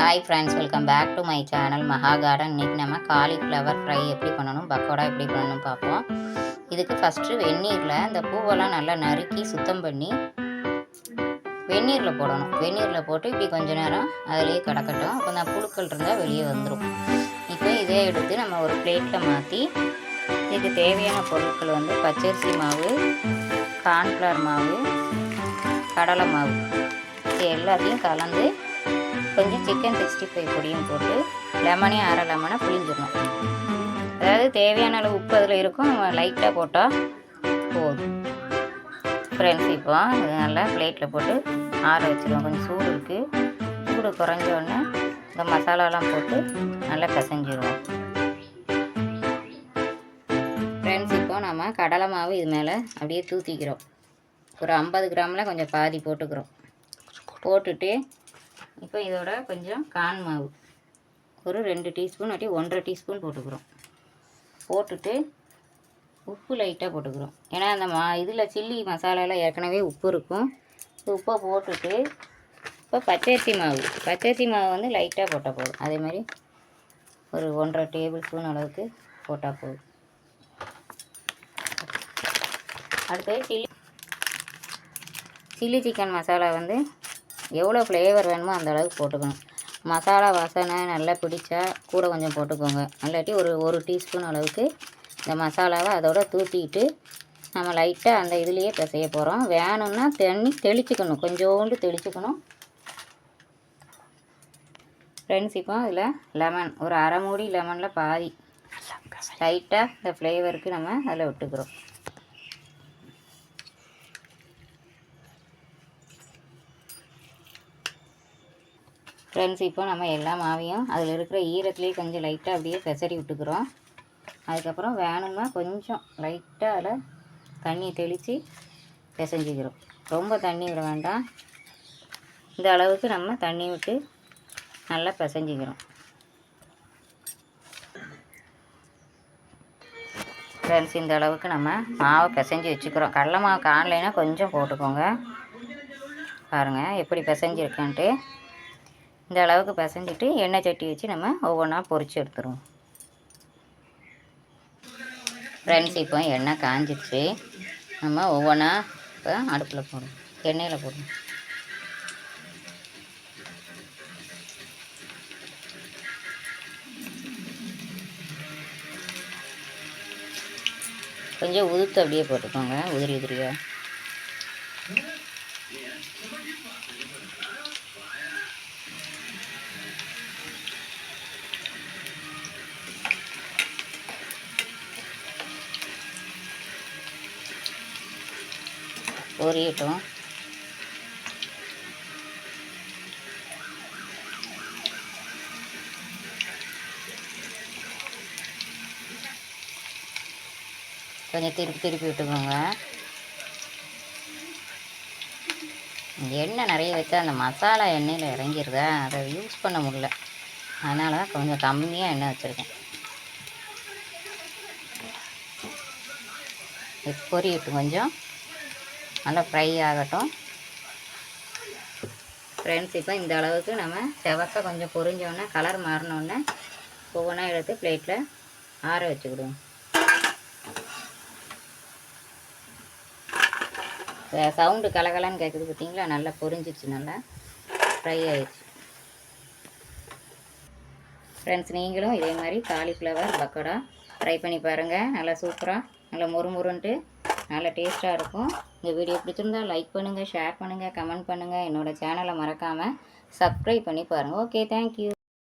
Hi friends welcome back to my channel Maha garden இன்றைக்கி நம்ம cauliflower fry எப்படி பண்ணணும் பக்கோடா எப்படி பண்ணணும் பார்ப்போம். இதுக்கு ஃபஸ்ட்டு வெந்நீரில் இந்த பூவெல்லாம் நல்லா நறுக்கி சுத்தம் பண்ணி வெந்நீரில் போடணும். வெந்நீரில் போட்டு இப்படி கொஞ்ச நேரம் அதிலேயே கிடக்கட்டும். கொஞ்சம் புழுக்கள் இருந்தால் வெளியே வந்துடும் இப்போ இதே எடுத்து நம்ம ஒரு பிளேட்டில் மாற்றி இதுக்கு தேவையான பொருட்கள் வந்து பச்சரிசி மாவு கார்ன்ஃப்ளவர் மாவு கடலை மாவு இது எல்லாத்தையும் கலந்து கொஞ்சம் சிக்கன் சிக்ஸ்டி ஃபைவ் பொடியும் போட்டு லெமனையும் அரை லெமனை புளிஞ்சிடணும் அதாவது தேவையான அளவு உப்பு அதில் இருக்கும் லைட்டாக போட்டால் போதும். ஃப்ரெண்ட்ஸ் இப்போ நல்லா பிளேட்டில் போட்டு ஆற வச்சுருவோம். கொஞ்சம் சூடு இருக்குது சூடு குறைஞ்சோடனே இந்த மசாலாலாம் போட்டு நல்லா பிசைஞ்சிருவோம். ஃப்ரெண்ட்ஸ் இப்போ நம்ம கடலை மாவு இது மேலே அப்படியே தூத்திக்கிறோம். ஒரு ஐம்பது கிராமில் கொஞ்சம் பாதி போட்டுக்கிறோம். போட்டுட்டு இப்போ இதோட கொஞ்சம் கான் மாவு. ஒரு ரெண்டு டீஸ்பூன் அப்படி ஒன்றரை டீஸ்பூன் போட்டுக்கிறோம். போட்டுட்டு உப்பு லைட்டாக போட்டுக்கிறோம். ஏன்னா அந்த மா இதில் சில்லி மசாலாவில் ஏற்கனவே உப்பு இருக்கும். உப்பை போட்டுட்டு இப்போ பச்சரிசி மாவு. பச்சரிசி மாவு வந்து லைட்டாக போட்டால் போதும். அதே மாதிரி ஒரு ஒன்றரை டேபிள் ஸ்பூன் அளவுக்கு போட்டால் போதும். அடுத்தது சில்லி சில்லி சிக்கன் மசாலா வந்து எவ்வளோ ஃப்ளேவர் வேணுமோ அந்த அளவுக்கு போட்டுக்கணும். மசாலா வாசனை நல்லா பிடிச்சா கூட கொஞ்சம் போட்டுக்கோங்க. இல்லாட்டி ஒரு ஒரு டீஸ்பூன் அளவுக்கு இந்த மசாலாவை அதோட தூத்திட்டு நம்ம லைட்டாக அந்த இதுலேயே பிசைய போகிறோம் வேணும்னா தண்ணி தெளிச்சுக்கணும். கொஞ்சோண்டு தெளிச்சுக்கணும். ஃப்ரெண்ட்ஸ் இப்போ அதில் லெமன் ஒரு அரை மூடி லெமனில் பாதி. லைட்டாக இந்த ஃப்ளேவருக்கு நம்ம அதில் விட்டுக்கிறோம். ஃப்ரெண்ட்ஸ் இப்போ நம்ம எல்லா மாவையும் அதில் இருக்கிற ஈரத்துலேயே கொஞ்சம் லைட்டாக அப்படியே பெசரி விட்டுக்கிறோம். அதுக்கப்புறம் வேணும்னா கொஞ்சம் லைட்டாக அதில் தண்ணி தெளித்து பிசைஞ்சிக்கிறோம். ரொம்ப தண்ணி விட வேண்டாம். இந்த அளவுக்கு நம்ம தண்ணி விட்டு நல்லா பிசைஞ்சிக்கிறோம். ஃப்ரெண்ட்ஸ் இந்த அளவுக்கு நம்ம மாவை பிசைஞ்சு வச்சுக்கிறோம். கடலை மாவு காணலைன்னா கொஞ்சம் போட்டுக்கோங்க. பாருங்கள் எப்படி பிசைஞ்சிருக்கேன்ட்டு. இந்த அளவுக்கு பிசைஞ்சிட்டு எண்ணெய் சட்டி வச்சு நம்ம ஒவ்வொன்றா பொறிச்சு எடுத்துருவோம். ஃப்ரெண்ட்ஸ் இப்போ எண்ணெய் காஞ்சிச்சு நம்ம ஒவ்வொன்றா இப்போ அடுப்பில் போடுவோம். எண்ணெயில் போடுவோம். கொஞ்சம் உதுத்து அப்படியே போட்டுக்கோங்க. உதிரி உதிரியாக பொரியட்டும். கொஞ்சம் திருப்பி திருப்பி விட்டுக்கோங்க. எண்ணெய் நிறைய வச்சா அந்த மசாலா எண்ணெயில் இறங்கிருதா? அதை யூஸ் பண்ண முடியல. அதனால தான் கொஞ்சம் கம்மியாக எண்ணெய் வச்சுருக்கேன். இது பொரியட்டும் கொஞ்சம். நல்லா ஃப்ரை ஆகட்டும். ஃப்ரெண்ட்ஸ் இப்போ இந்த அளவுக்கு நம்ம செவக்க கொஞ்சம் பொரிஞ்சோடனே கலர் மாறினோடனே ஒவ்வொன்றா எடுத்து பிளேட்டில் ஆற வச்சுக்கிடுவோம். சவுண்டு கலகலன்னு கேட்குது பார்த்தீங்களா நல்லா பொரிஞ்சிச்சு நல்லா ஃப்ரை ஆயிடுச்சு. ஃப்ரெண்ட்ஸ் நீங்களும் இதே மாதிரி காலிஃப்ளவர் பக்கோடா ட்ரை பண்ணி பாருங்கள் நல்லா சூப்பராக நல்லா முறுமுறுன்ட்டு நல்லா டேஸ்ட்டாக இருக்கும். இந்த வீடியோ பிடிச்சிருந்தால் லைக் பண்ணுங்கள் ஷேர் பண்ணுங்கள் கமெண்ட் பண்ணுங்கள் என்னோடய சேனலை மறக்காமல் சப்ஸ்கிரைப் பண்ணி பாருங்கள் ஓகே தேங்க்யூ